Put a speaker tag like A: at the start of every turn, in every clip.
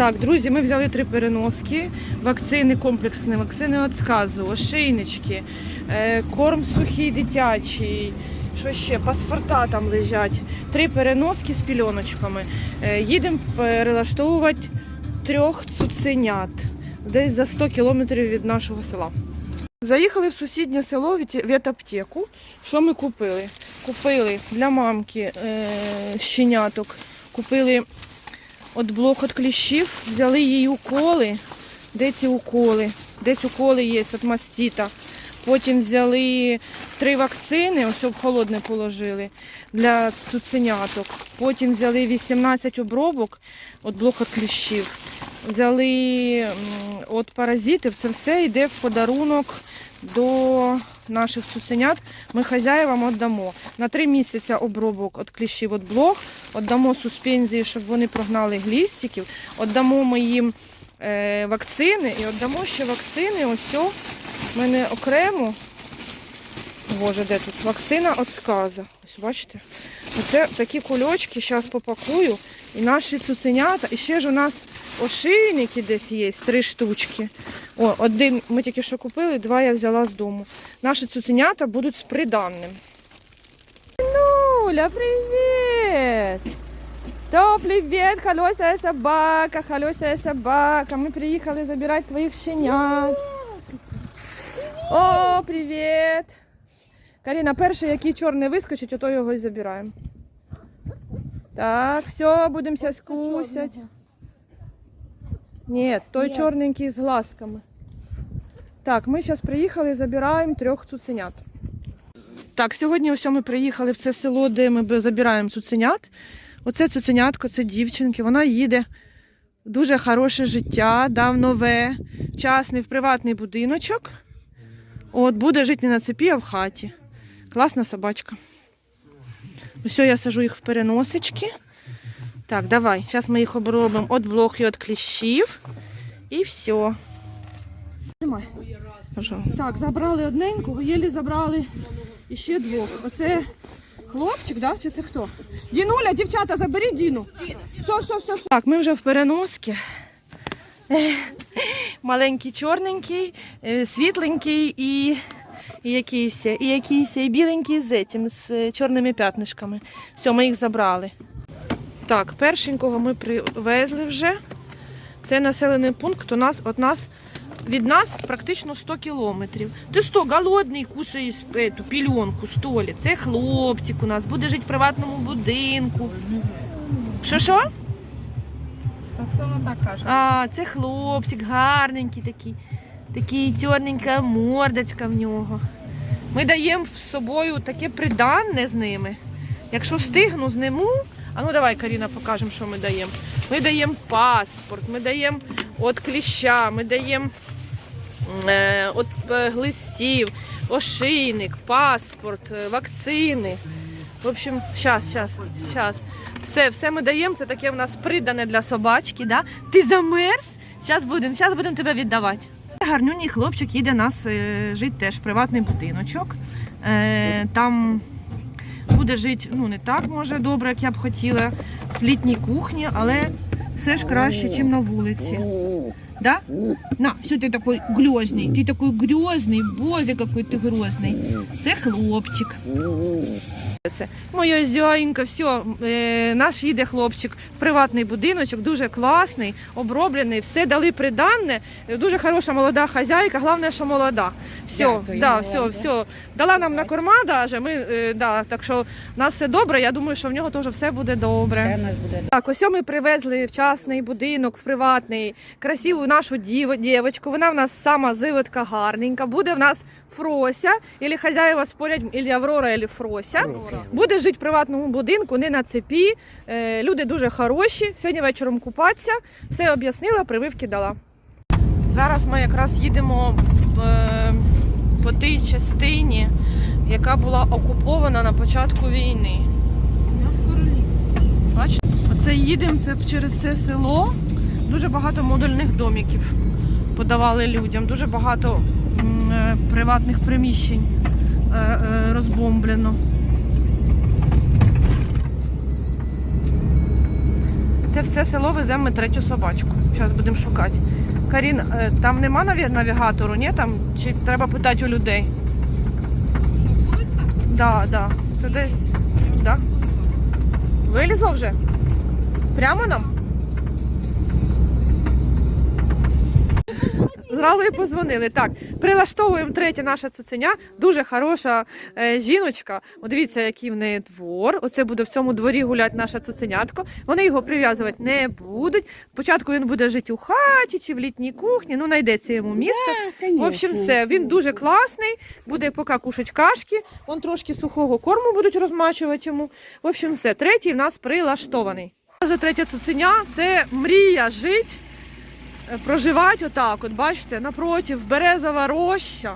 A: Так, друзі, ми взяли три переноски, вакцини комплексні, вакцини від сказу, ошейнички, е, корм сухий дитячий. Що ще? Паспорта там лежать. Три переноски з пільоночками. Е, Їдемо перелаштовувати трьох цуценят десь за 100 кілометрів від нашого села. Заїхали в сусіднє село в. Що ми купили? Купили для мамки е, щеняток, купили от блок від кліщів, взяли їй уколи. Де ці уколи? Десь уколи є від мастіта. Потім взяли три вакцини, ось в холодне положили для цуценяток. Потім взяли 18 обробок від блок від кліщів. Взяли от паразитів. Це все йде в подарунок до наших цуценят. Ми хазяївам віддамо. На три місяці обробок від кліщів від блох, віддамо суспензії, щоб вони прогнали глістиків, віддамо ми їм е, вакцини і віддамо ще вакцини. Ось в мене окремо. Боже, де тут? Вакцина від сказа. Ось бачите? Оце такі кульочки, зараз попакую. І наші цуценята. І ще ж у нас ошейники десь є, три штучки. О, один ми тільки що купили, два я взяла з дому. Наші цуценята будуть з приданним. Нуля, привіт! То привіт, холосая собака, холосая собака. Ми приїхали забирати твоїх щенят. О, привіт! Каріна, перший, який чорний вискочить, ото його і забираємо. Так, все, будемо зараз кусять. Ні, той
B: Ні.
A: чорненький з глазками. Так, ми зараз приїхали, забираємо трьох цуценят. Так, сьогодні ось ми приїхали в це село, де ми забираємо цуценят. Оце цуценятко, це дівчинки. Вона їде дуже хороше життя, дав нове, вчасний в приватний будиночок. От, буде жити не на цепі, а в хаті. Класна собачка. Ось я сажу їх в переносички. Так, давай. Зараз ми їх обробимо від блох і від кліщів. І все. Так, забрали одненького, єлі забрали іще двох. Оце хлопчик, да? Чи це хто? Дінуля, дівчата, заберіть Діну. Все, все, все. все. Так, ми вже в переноски. Маленький чорненький, е, світленький і, і якийсь, і якийсь і біленький з этим, з е, чорними п'ятнишками. Все, ми їх забрали. Так, першенького ми привезли вже. Це населений пункт у нас від нас від нас практично 100 кілометрів. Ти що, голодний, кушаєш эту пільонку, столі. Це хлопчик у нас, буде жити в приватному будинку. Що що?
B: Та це вона так каже.
A: А, це хлопчик, гарненький такий. Такий чорненька мордочка в нього. Ми даємо з собою таке приданне з ними. Якщо встигну, зниму. А ну давай, Каріна, покажемо, що ми даємо. Ми даємо паспорт, ми даємо от кліща, ми даємо е, от е, глистів, ошийник, паспорт, е, вакцини. В общем, зараз, зараз, зараз. Все, все ми даємо, це таке в нас придане для собачки. Да? Ти замерз? Зараз будемо, зараз будемо тебе віддавати. Гарнюній хлопчик їде нас е, жити теж в приватний будиночок. Е, там буде жити ну, не так може добре, як я б хотіла, в літній кухні, але все ж краще, ніж на вулиці. Да? На, все ти такий грозний, ти такий грозний, боже, який ти грозний. Це хлопчик. Це моя зяїнка, все, е, наш їде хлопчик в приватний будиночок, дуже класний, оброблений, все дали приданне. Дуже хороша молода хазяйка, головне, що молода. Все,
B: Дякую
A: да, все, все. Дала нам на корма, даже, ми, е, да, так що в нас все добре, я думаю, що в нього теж все буде добре.
B: Це нас буде.
A: Так, ось ми привезли в частний будинок, в приватний, красиву нашу дів, дівочку. Вона в нас сама зивитка гарненька. Буде в нас Фрося, або хазяїва спорять, або Аврора, або Фрося. Буде жити в приватному будинку, не на цепі. Е, люди дуже хороші. Сьогодні вечором купатися. Все об'яснила, прививки дала. Зараз ми якраз їдемо е, по тій частині, яка була окупована на початку війни. Бачите? Оце їдемо це через це село. Дуже багато модульних домиків подавали людям, дуже багато е, приватних приміщень е, е, розбомблено. Це все село веземо ми третю собачку. Зараз будемо шукати. Карін, е, там нема навігатору, ні? Там, чи треба питати у людей?
B: Що, вулиця?
A: Да, да. Це десь. Да? Вилізло вже? Прямо нам? Зразу і позвонили. Так, прилаштовуємо третє наше цуценя. Дуже хороша е, жіночка. О, дивіться, який в неї двор. Оце буде в цьому дворі гуляти наша цуценятко. Вони його прив'язувати не будуть. Спочатку він буде жити у хаті чи в літній кухні. Ну, знайдеться йому місце. В общем, все. Він дуже класний, буде поки кушать кашки. Вон трошки сухого корму будуть розмачувати йому. В общем, все. Третій в нас прилаштований. Вже третя цуценя це мрія жити, е, проживати отак. От бачите, напротив, березова роща.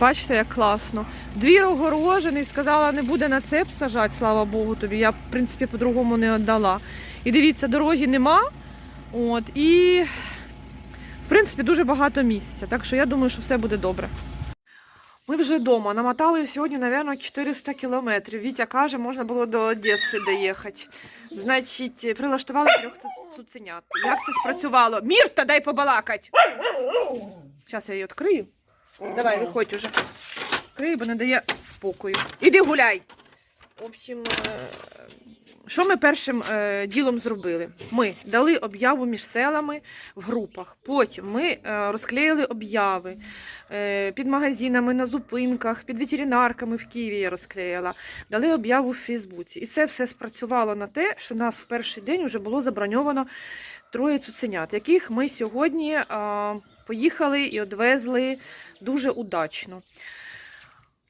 A: Бачите, як класно. Двір огорожений, сказала, не буде на цеп сажати, слава Богу тобі. Я, в принципі, по-другому не віддала. І дивіться, дороги нема. От, і в принципі, дуже багато місця, так що я думаю, що все буде добре. Ми вже вдома. Намотали сьогодні, мабуть, 400 кілометрів. Вітя каже, можна було до Одеси доїхати. Значить, прилаштували трьох цуценят. Як це спрацювало? Мірта, дай побалакать! Зараз я її відкрию. Давай, виходь уже. Відкрию, бо не дає спокою. Іди гуляй. В общем, е, що ми першим е, ділом зробили? Ми дали об'яву між селами в групах. Потім ми е, розклеїли об'яви е, під магазинами, на зупинках, під ветеринарками в Києві я розклеїла. Дали об'яву в Фейсбуці. І це все спрацювало на те, що нас в перший день вже було заброньовано троє цуценят, яких ми сьогодні е, поїхали і одвезли дуже удачно.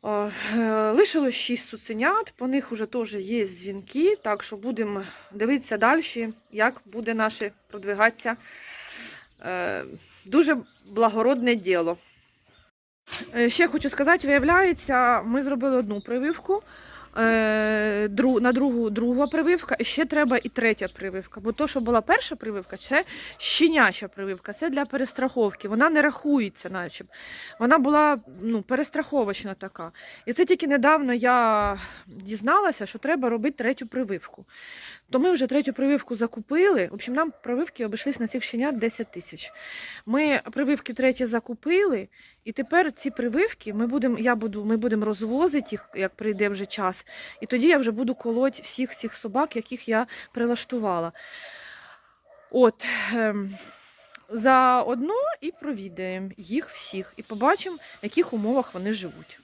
A: О, е, Лишилось шість цуценят, по них вже теж є дзвінки, так що будемо дивитися далі, як буде наше продвигатися. Е, Дуже благородне діло. Е, Ще хочу сказати, виявляється, ми зробили одну прививку. Е, На другу друга прививка, ще треба і третя прививка. Бо то, що була перша прививка, це щеняча прививка, це для перестраховки. Вона не рахується, наче. Вона була ну, перестраховочна така. І це тільки недавно я дізналася, що треба робити третю прививку. То ми вже третю прививку закупили. В общем, нам прививки обійшлись на цих щенят 10 тисяч. Ми прививки треті закупили, і тепер ці прививки ми будемо, я буду, ми будемо розвозити їх, як прийде вже час. І тоді я вже буду колоть всіх цих собак, яких я прилаштувала. От. ем, Заодно і провідаємо їх всіх, і побачимо, в яких умовах вони живуть.